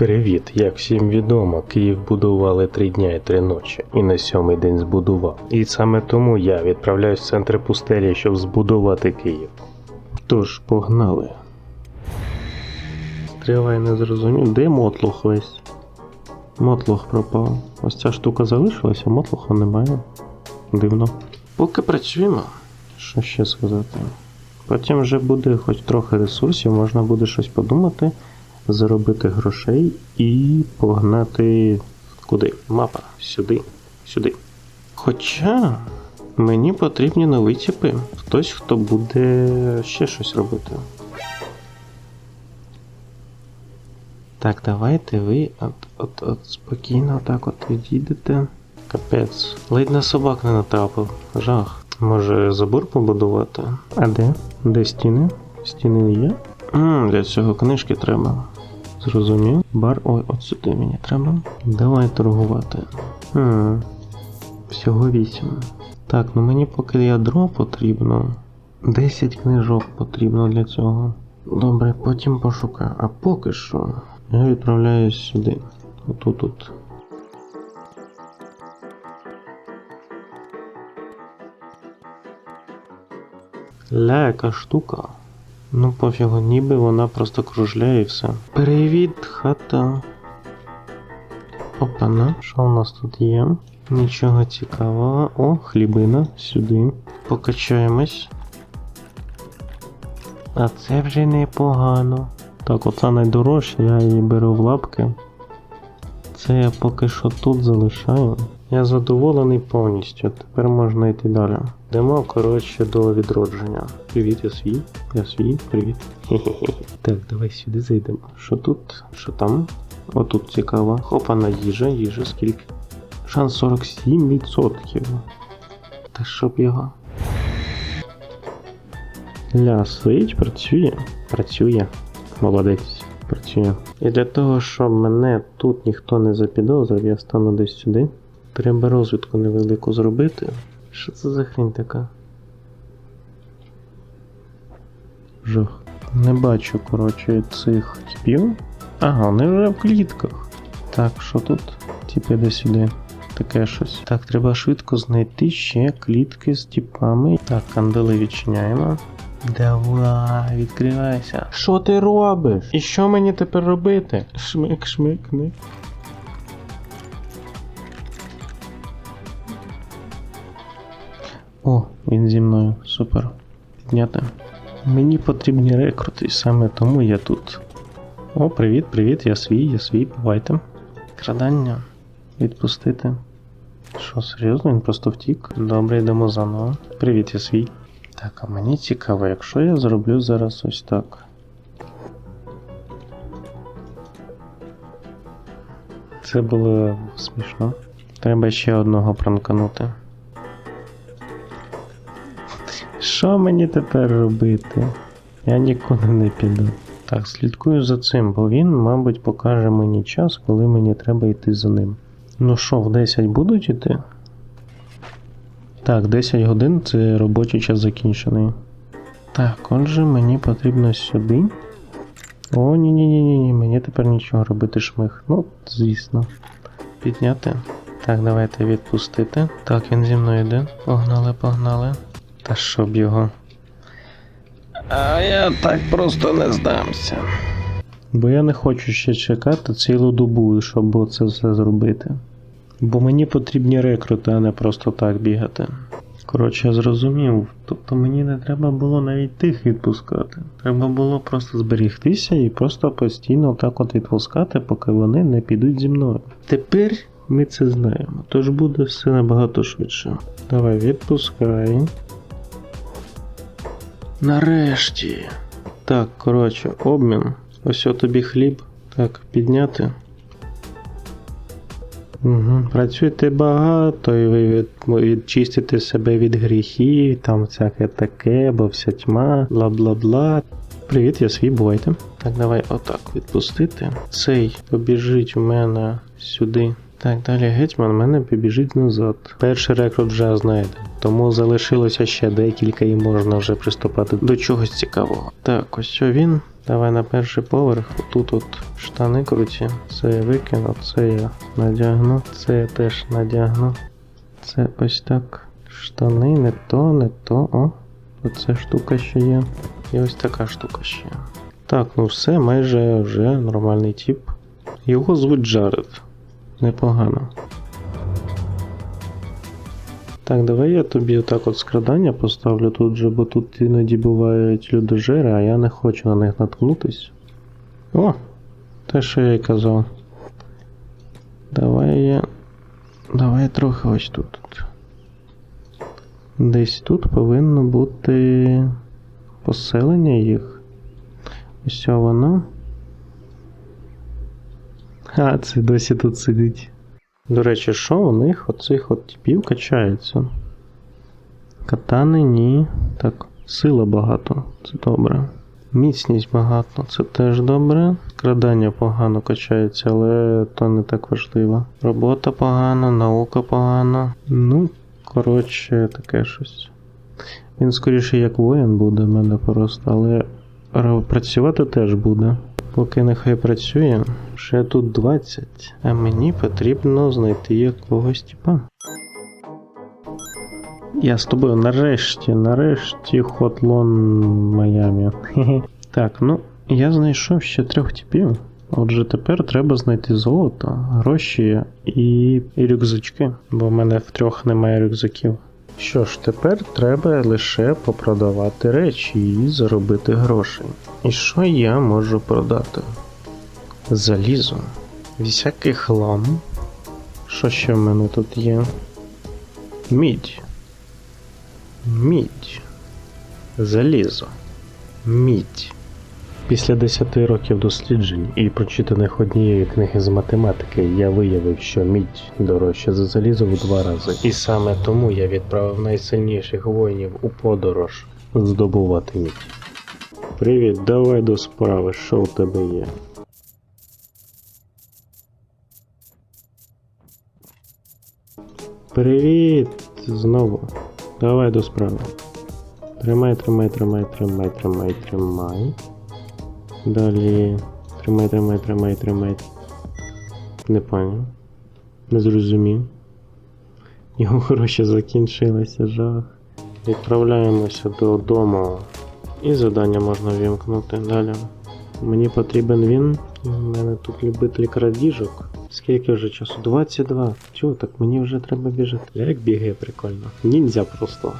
Привіт, як всім відомо, Київ будували три дня і три ночі, і на сьомий день збудував. І саме тому я відправляюсь в центр пустелі, щоб збудувати Київ. Тож, погнали. Тривай не зрозумів, де мотлух весь? Мотлух пропав. Ось ця штука залишилася, а мотлуха немає. Дивно. Поки працюємо. Що ще сказати? Потім вже буде хоч трохи ресурсів, можна буде щось подумати, заробити грошей і погнати куди? Мапа. Сюди. Сюди. Хоча мені потрібні нові типи. Хтось, хто буде ще щось робити. Так, давайте ви от, от, от спокійно так от відійдете. Капець. Ледь на собак не натрапив. Жах. Може забор побудувати? А де? Де стіни? Стіни є? М, для цього книжки треба. Зрозумів. Бар. Ой, от сюди мені треба. Давай торгувати. Хм. Всього вісім. Так, ну мені поки ядро потрібно. 10 книжок потрібно для цього. Добре, потім пошукаю. А поки що я відправляюсь сюди. Отут тут. Ля, яка штука. Ну пофігу, ніби вона просто кружляє і все. Привіт, хата. Опана, що у нас тут є? Нічого цікавого. О, хлібина, сюди. Покачаємось. А це вже непогано. Так, оце найдорожче, я її беру в лапки. Це я поки що тут залишаю. Я задоволений повністю. Тепер можна йти далі. Йдемо, коротше, до відродження. Привіт, я свій. Я свій, привіт. Так, давай сюди зайдемо. Що тут? Що там? Отут цікаво. Хопа на їжа, їжа, скільки? Шанс 47%. Та щоб його. Ля, стоїть, працює. Працює. Молодець. Працює. І для того, щоб мене тут ніхто не запідозрив, я стану десь сюди. Треба розвідку невелику зробити. Що це за хрінь така? Жах. Не бачу, коротше, цих типів. Ага, вони вже в клітках. Так, що тут? Тіп іде сюди. Таке щось. Так, треба швидко знайти ще клітки з типами. Так, кандали відчиняємо. Давай, відкривайся. Що ти робиш? І що мені тепер робити? Шмик, шмик, ник. О, він зі мною. Супер. Підняти. Мені потрібні рекрути, і саме тому я тут. О, привіт, привіт, я свій, я свій, бувайте. Крадання. Відпустити. Що, серйозно? Він просто втік? Добре, йдемо заново. Привіт, я свій. Так, а мені цікаво, якщо я зроблю зараз ось так. Це було смішно. Треба ще одного пранканути. Що мені тепер робити? Я нікуди не піду. Так, слідкую за цим, бо він, мабуть, покаже мені час, коли мені треба йти за ним. Ну що, в 10 будуть іти? Так, 10 годин це робочий час закінчений. Так, отже, мені потрібно сюди. О, ні-ні-ні, мені тепер нічого робити шмих. Ну, звісно. Підняти. Так, давайте відпустити. Так, він зі мною йде. Погнали, погнали. Та щоб його. А я так просто не здамся. Бо я не хочу ще чекати цілу добу, щоб це все зробити. Бо мені потрібні рекрути, а не просто так бігати. Коротше, я зрозумів. Тобто мені не треба було навіть тих відпускати. Треба було просто зберігтися і просто постійно так от відпускати, поки вони не підуть зі мною. Тепер ми це знаємо, тож буде все набагато швидше. Давай, відпускай. Нарешті. Так, коротше, обмін. Ось о тобі хліб. Так, підняти. Угу. Працюйте багато, і ви від, відчистите себе від гріхів, там всяке таке, бо вся тьма, бла-бла-бла. Привіт, я свій, бувайте. Так, давай отак відпустити. Цей побіжить у мене сюди. Так, далі гетьман мене побіжить назад. Перший рекрут вже знайде, тому залишилося ще декілька і можна вже приступати до чогось цікавого. Так, ось він. Давай на перший поверх. Тут от штани круті. Це я викину, це я надягну, це я теж надягну. Це ось так. Штани, не то, не то. О, оце штука ще є. І ось така штука ще. Так, ну все, майже вже нормальний тип. Його звуть Джаред. Непогано. Так, давай я тобі отак от скрадання поставлю тут же, бо тут іноді бувають людожери, а я не хочу на них наткнутись. О! Те, що я й казав. Давай я. Давай трохи ось тут. Десь тут повинно бути поселення їх. Ось воно. А, це досі тут сидить. До речі, що у них оцих от типів качається? Катани ні. Так, сила багато, це добре. Міцність багато, це теж добре. Скрадання погано качається, але то не так важливо. Робота погана, наука погана. Ну, коротше, таке щось. Він скоріше як воїн буде в мене просто, але працювати теж буде. Поки нехай працює, ще тут 20, а мені потрібно знайти якогось типа. Я з тобою нарешті, нарешті хотлон Майамі. Хе-хе. Так, ну я знайшов ще трьох типів. Отже, тепер треба знайти золото, гроші і, і рюкзачки, бо в мене в трьох немає рюкзаків. Що ж, тепер треба лише попродавати речі і заробити грошей. І що я можу продати? Залізо, всякий хлам. Що ще в мене тут є? Мідь. Мідь. Залізо. Мідь. Після 10 років досліджень і прочитаних однієї книги з математики я виявив, що мідь дорожча за залізо в два рази. І саме тому я відправив найсильніших воїнів у подорож здобувати мідь. Привіт, давай до справи, що у тебе є? Привіт! Знову. Давай до справи. Тримай, тримай, тримай, тримай, тримай, тримай. Далі. Тримай, тримай, тримай, тримай. Не поняв. Не зрозумів. Його гроші закінчилися, жах. Відправляємося додому. І завдання можна вімкнути. Далі. Мені потрібен він. В мене тут любитель крадіжок. Скільки вже часу? 22. Чого так мені вже треба біжати. Як бігає прикольно. Ніндзя просто.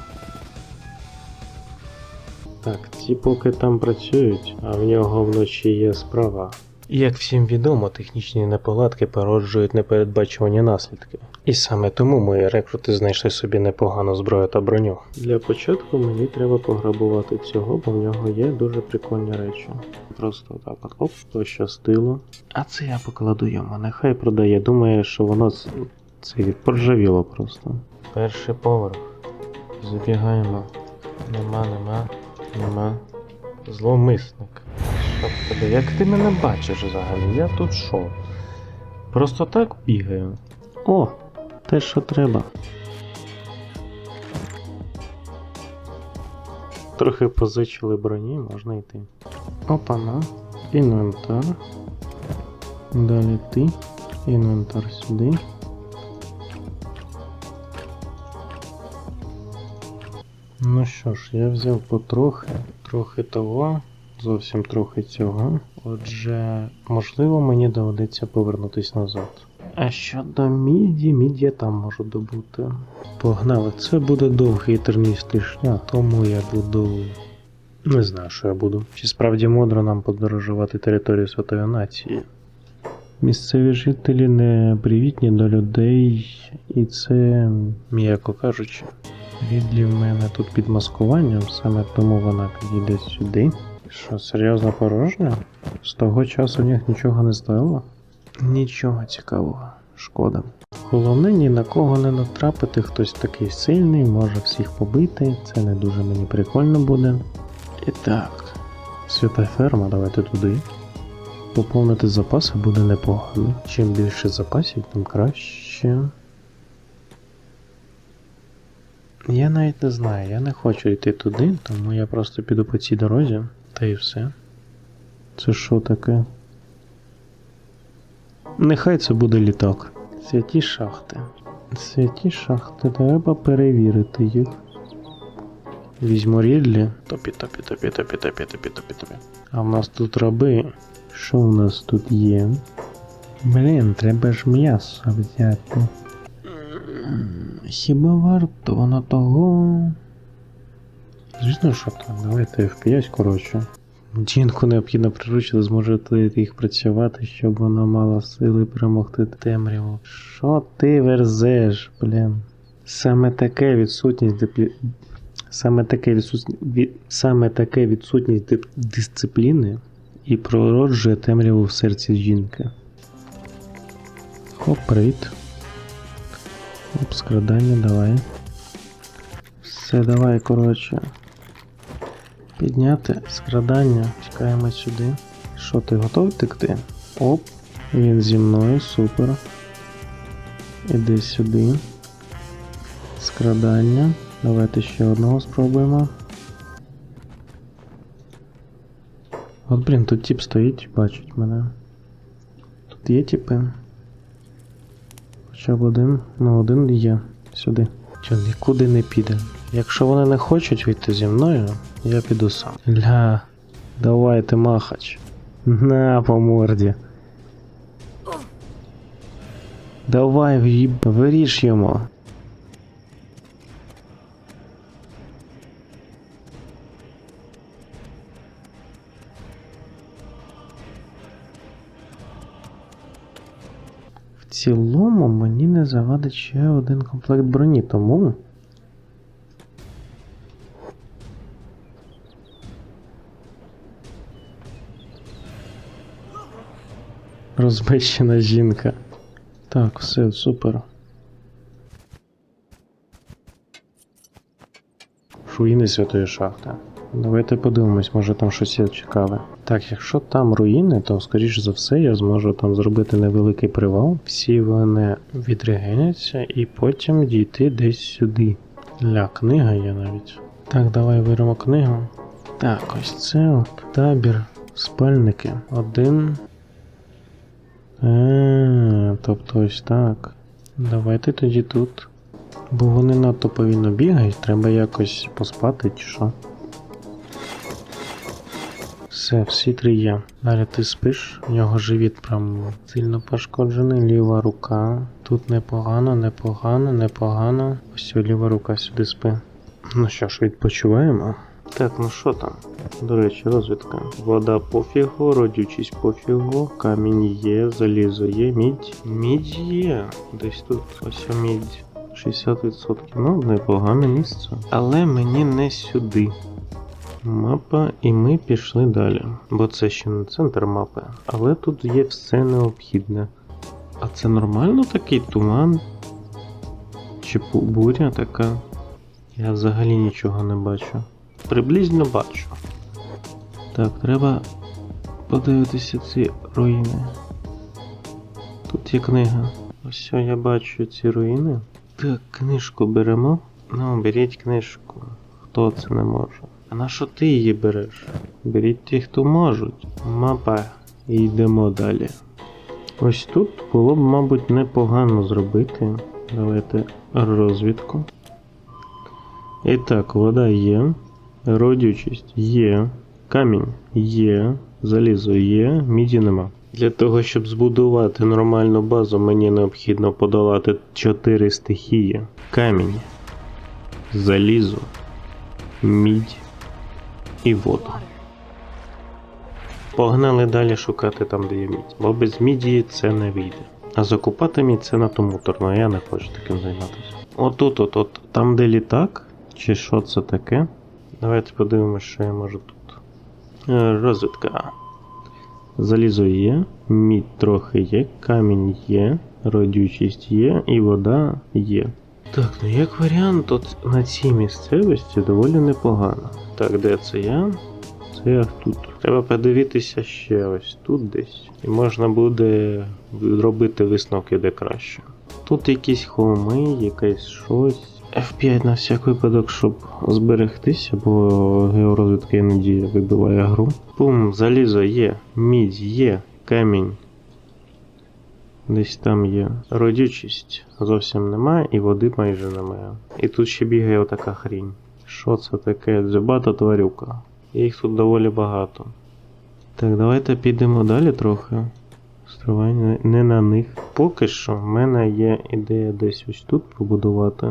Так, ці поки там працюють, а в нього вночі є справа. Як всім відомо, технічні неполадки породжують непередбачувані наслідки. І саме тому мої рекрути знайшли собі непогану зброю та броню. Для початку мені треба пограбувати цього, бо в нього є дуже прикольні речі. Просто так от оп, пощастило. А це я покладу йому, нехай продає. Думає, що воно це поржавіло просто. Перший поверх. Забігаємо. Нема, нема, нема. Зловмисник. Тебе? Як ти мене бачиш взагалі? Я тут що? Просто так бігаю. О, те, що треба. Трохи позичили броні, можна йти. Опана. Інвентар. Далі ти. Інвентар сюди. Ну що ж, я взяв потрохи, трохи того, зовсім трохи цього. Отже, можливо, мені доведеться повернутись назад. А щодо міді, міді я там можу добути. Погнали, це буде довгий терністий шлях, тому я буду. Не знаю, що я буду. Чи справді мудро нам подорожувати територію Святої Нації? Місцеві жителі не привітні до людей, і це, м'яко кажучи. Рідлі в мене тут під маскуванням, саме тому вона підійде сюди. Що, серйозно порожня? З того часу в них нічого не стало? Нічого цікавого, шкода. Головне ні на кого не натрапити, хтось такий сильний, може всіх побити, це не дуже мені прикольно буде. І так, свята ферма, давайте туди. Поповнити запаси буде непогано. Чим більше запасів, тим краще. Я навіть не знаю, я не хочу йти туди, тому я просто піду по цій дорозі, та і все. Це що таке? Нехай це буде літак. Святі шахти. Святі шахти, треба перевірити їх. Візьму рідлі. Топі, топі, топі, топі, топі, топі, топі, топі. А в нас тут раби. Що у нас тут є? Блін, треба ж м'ясо взяти. Хіба варто воно того? Звісно, що так. Давайте F5, коротше. Жінку необхідно приручити, зможете їх працювати, щоб вона мала сили перемогти темряву. Що ти верзеш, блін? Саме таке відсутність диплі... Саме таке відсутність від... саме таке відсутність дип- дисципліни і пророджує темряву в серці жінки. Хоп, привіт. Оп, скрадання, давай. Все, давай, коротше. Підняти скрадання. Чекаємо сюди. Що, ти готовий текти? Оп, він зі мною, супер. Іди сюди. Скрадання. Давайте ще одного спробуємо. От, блін, тут тип стоїть, бачить мене. Тут є типи. Хоча б один, ну один є сюди. Чи нікуди не піде. Якщо вони не хочуть вийти зі мною, я піду сам. Ля, давайте махач. На по морді. Давай в'їб, виріж йому. Цілому мені не завадить ще один комплект броні, тому. Розбещена жінка. Так, все, супер. Руїни святої шахти. Давайте подивимось, може там щось є цікаве. Так, якщо там руїни, то скоріш за все я зможу там зробити невеликий привал. Всі вони відрегеняться і потім дійти десь сюди. Ля, книга є навіть. Так, давай виримо книгу. Так, ось це от табір. Спальники. Один. Е, тобто ось так. Давайте тоді тут. Бо вони надто повільно бігають, треба якось поспати чи що. Все, всі три є. Далі ти спиш, у нього живіт прям сильно пошкоджений, ліва рука. Тут непогано, непогано, непогано. Ось ліва рука сюди спи. Ну що ж, відпочиваємо. Так, ну що там? До речі, розвідка. Вода пофігу, родючість пофігу, камінь є, залізо є, мідь. Мідь є. Десь тут ось мідь. 60%. Ну, непогане місце. Але мені не сюди. Мапа, і ми пішли далі. Бо це ще не центр мапи. Але тут є все необхідне. А це нормально такий туман? Чи буря така? Я взагалі нічого не бачу. Приблизно бачу. Так, треба подивитися ці руїни. Тут є книга. Ось я бачу ці руїни. Так, книжку беремо. Ну, беріть книжку. Хто це не може? А на що ти її береш? Беріть ті, хто можуть. Мапа. І йдемо далі. Ось тут було б, мабуть, непогано зробити. Давайте розвідку. І так, вода є. Родючість є. Камінь є. Залізо є, міді нема. Для того, щоб збудувати нормальну базу, мені необхідно подолати 4 стихії: камінь, залізо, мідь і воду. Погнали далі шукати там, де є мідь, бо без міді це не вийде. А закупати мідь це надто муторно, я не хочу таким займатися. Отут, от, от, там, де літак, чи що це таке? Давайте подивимося, що я можу тут. Е, Розвідка. Залізо є, мідь трохи є, камінь є, родючість є і вода є. Так, ну як варіант, от на цій місцевості доволі непогано. Так, де це я? Це я тут. Треба подивитися ще ось тут десь. І можна буде робити висновки де краще. Тут якісь холми, якесь щось. F5 на всяк випадок, щоб зберегтися, бо георозвідка іноді вибиває гру. Пум, залізо є, мідь є, камінь. Десь там є. Родючість зовсім немає і води майже немає. І тут ще бігає отака хрінь. Що це таке? Дзюбата тварюка. Їх тут доволі багато. Так, давайте підемо далі трохи. Стривай, не- на них. Поки що в мене є ідея десь ось тут побудувати.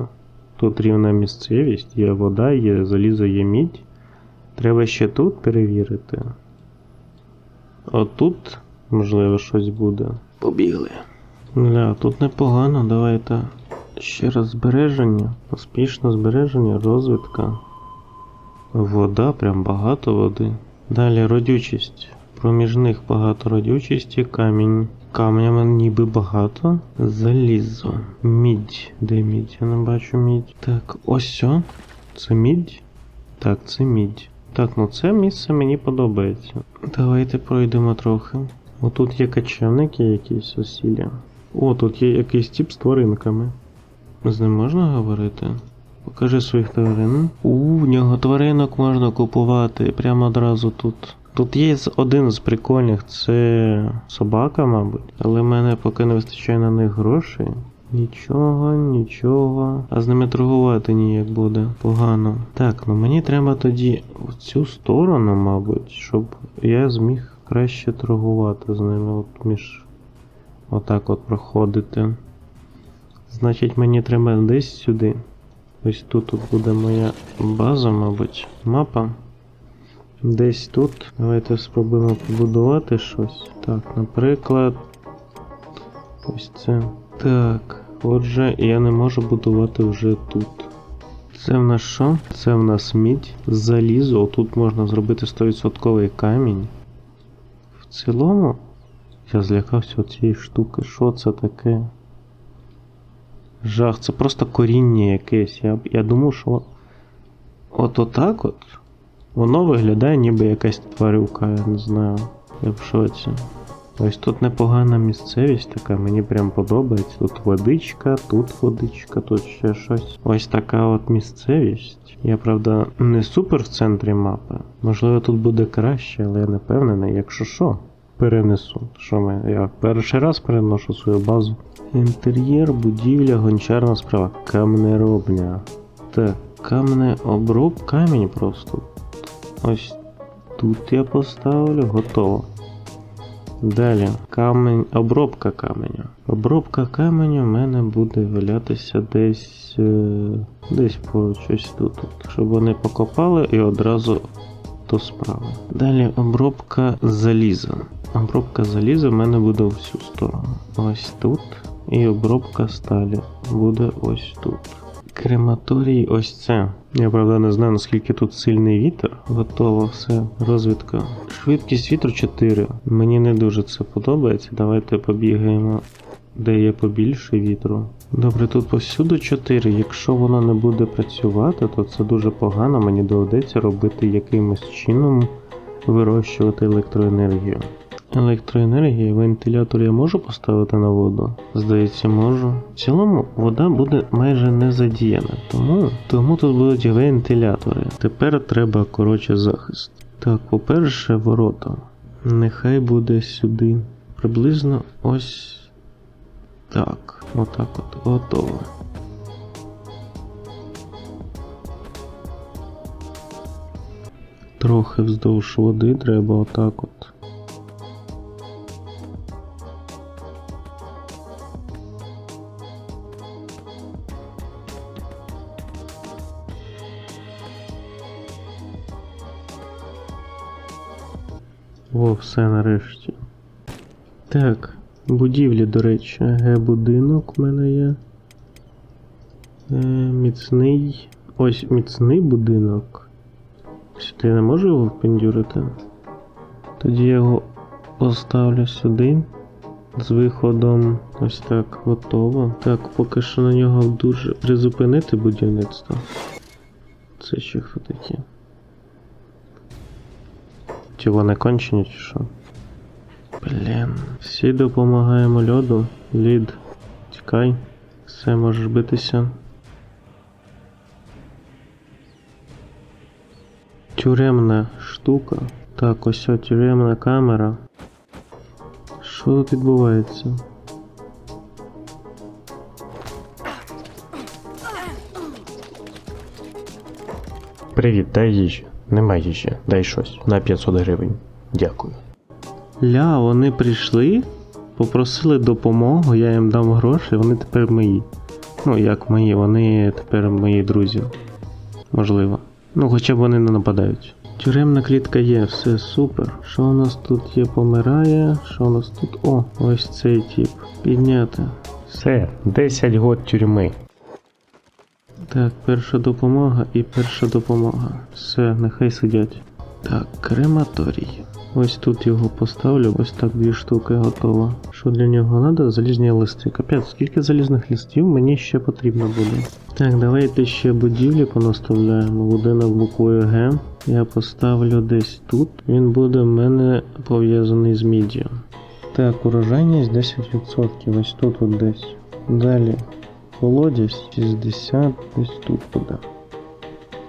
Тут рівна місцевість, є вода, є залізо, є мідь. Треба ще тут перевірити. Отут, можливо, щось буде. Побігли. Бля, тут непогано, давайте. Ще раз збереження. Успішне збереження, розвідка. Вода, прям багато води. Далі родючість. Проміжних багато родючості, камінь. Каменя ніби багато. Залізо. Мідь. Де мідь? Я не бачу мідь. Так, ось о. Це мідь? Так, це мідь. Так, ну це місце мені подобається. Давайте пройдемо трохи. Отут є качевники якісь осілі. О, тут є якийсь тип з тваринками. З ним можна говорити? Покажи своїх тварин. У, в нього тваринок можна купувати прямо одразу тут. Тут є один з прикольних, це собака, мабуть, але в мене поки не вистачає на них грошей. Нічого, нічого. А з ними торгувати ніяк буде. Погано. Так, ну мені треба тоді в цю сторону, мабуть, щоб я зміг краще торгувати з ними. От між. Отак от проходити. Значить, мені треба десь сюди. Ось тут, тут буде моя база, мабуть, мапа. Десь тут. Давайте спробуємо побудувати щось. Так, наприклад. Ось це. Так. Отже, я не можу будувати вже тут. Це в нас що? Це в нас мідь, залізо. Тут можна зробити 100% камінь. В цілому, я злякався цієї штуки. Що це таке? Жах, це просто коріння якесь. Я, я думав, що от отак от. Воно виглядає ніби якась тварюка, я не знаю. Я в шоці. Ось тут непогана місцевість така, мені прям подобається. Тут водичка, тут водичка, тут ще щось. Ось така от місцевість. Я правда не супер в центрі мапи. Можливо, тут буде краще, але я не впевнений, якщо що, перенесу. Що ми? Я перший раз переношу свою базу. Інтер'єр, будівля, гончарна справа. Камнеробня. Так, камне оброб, камінь просто. Ось тут я поставлю, готово. Далі, камінь, обробка каменю. Обробка каменю в мене буде валятися десь. Е, десь по щось тут. Щоб вони покопали і одразу до справи. Далі обробка заліза. Обробка заліза в мене буде в всю сторону. Ось тут. І обробка сталі буде ось тут. Крематорій ось це. Я правда не знаю наскільки тут сильний вітер. Готово все. Розвідка. Швидкість вітру 4. Мені не дуже це подобається. Давайте побігаємо, де є побільше вітру. Добре, тут повсюду 4. Якщо воно не буде працювати, то це дуже погано. Мені доведеться робити якимось чином вирощувати електроенергію. Електроенергія, вентилятор я можу поставити на воду? Здається, можу. В цілому вода буде майже не задіяна, тому, тому тут будуть вентилятори. Тепер треба коротше захист. Так, по-перше, ворота. Нехай буде сюди. Приблизно ось так. Отак от. Готово. Трохи вздовж води треба отак от. О, все нарешті. Так, будівлі, до речі. Ге, будинок в мене є. Е, міцний. Ось міцний будинок. Сюди я не можу його впендюрити. Тоді я його поставлю сюди. З виходом ось так готово. Так, поки що на нього дуже призупинити будівництво. Це ще хто такі? Чи вони кончені, чи що? Блін. Всі допомагаємо льоду. Лід. Тікай. Все можеш битися. Тюремна штука. Так, ось о, тюремна камера. Що тут відбувається? Привіт, дай їжі. Нема їжі. Дай щось. На 500 гривень. Дякую. Ля, вони прийшли, попросили допомогу, я їм дав гроші, вони тепер мої. Ну, як мої, вони тепер мої друзі. Можливо. Ну, хоча б вони не нападають. Тюремна клітка є, все супер. Що у нас тут є, помирає? Що у нас тут? О, ось цей тип. Підняти. Все, 10 год тюрми. Так, перша допомога і перша допомога. Все, нехай сидять. Так, крематорій. Ось тут його поставлю, ось так дві штуки готово. Що для нього треба? Залізні листи. Капець, скільки залізних листів мені ще потрібно буде. Так, давайте ще будівлі понаставляємо. Будинок буквою Г. Я поставлю десь тут. Він буде в мене пов'язаний з міддю. Так, урожайність 10%. Ось тут от десь. Далі. Колодязь 60 десь тут буде.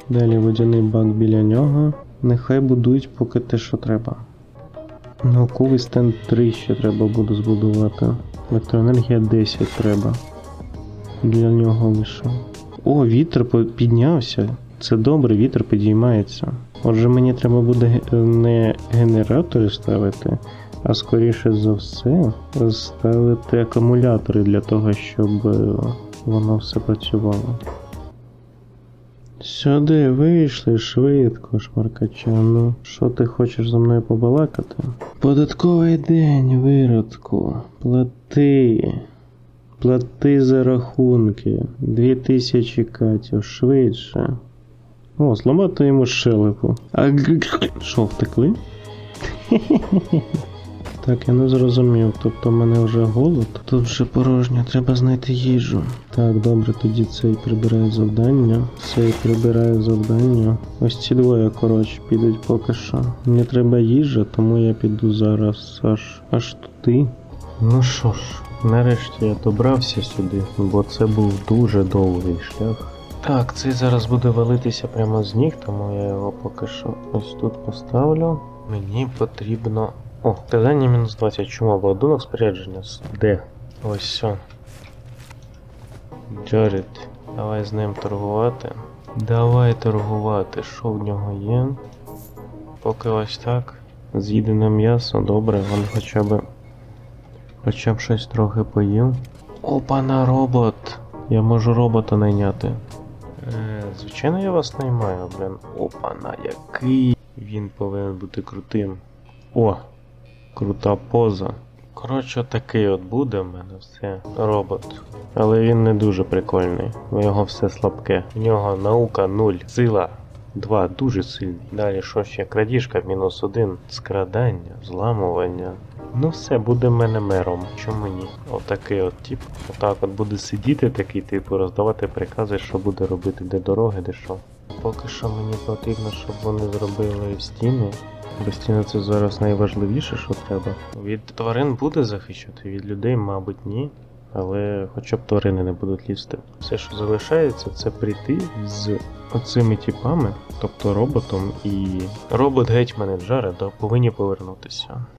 Далі водяний бак біля нього. Нехай будують поки те, що треба. Науковий стенд 3 ще треба буде збудувати. Електроенергія 10 треба. Для нього лише. О, вітер піднявся. Це добре, вітер підіймається. Отже, мені треба буде не генератори ставити, а скоріше за все ставити акумулятори для того, щоб е, воно все працювало. Сюди вийшли швидко, шмаркача. Ну, що ти хочеш за мною побалакати? Податковий день, виродку. Плати. Плати за рахунки. Дві тисячі катів, швидше. О, зламати йому щелепу. А що, втекли? Так, я не зрозумів. Тобто в мене вже голод. Тут вже порожньо, треба знайти їжу. Так, добре, тоді цей прибирає завдання. Цей прибирає завдання. Ось ці двоє, коротше, підуть поки що. Мені треба їжа, тому я піду зараз аж аж туди. Ну що ж, нарешті я добрався сюди, бо це був дуже довгий шлях. Так, цей зараз буде валитися прямо з ніг, тому я його поки що ось тут поставлю. Мені потрібно. О, завдання мінус 20. Чому? Обладунок спорядження. Де? Ось все. Джаред, давай з ним торгувати. Давай торгувати, що в нього є. Поки ось так. З'їдене м'ясо, добре, він хоча б. Хоча б щось трохи поїв. Опа на робот! Я можу робота найняти. Е, звичайно, я вас наймаю, блін. Опа на який. Він повинен бути крутим. О! Крута поза. Коротше, такий от буде в мене все. Робот. Але він не дуже прикольний. У нього все слабке. У нього наука 0, сила 2 дуже сильний. Далі що ще? Крадіжка мінус 1, скрадання, зламування. Ну все, буде в мене мером. Чому ні? Отакий от тип. Отак от буде сидіти такий, типу, роздавати прикази, що буде робити, де дороги, де що. Поки що мені потрібно, щоб вони зробили стіни. Бо стіни це зараз найважливіше, що треба. Від тварин буде захищати, від людей, мабуть, ні. Але хоча б тварини не будуть лізти. Все, що залишається, це прийти з оцими тіпами, тобто роботом і робот гетьмани Джареда повинні повернутися.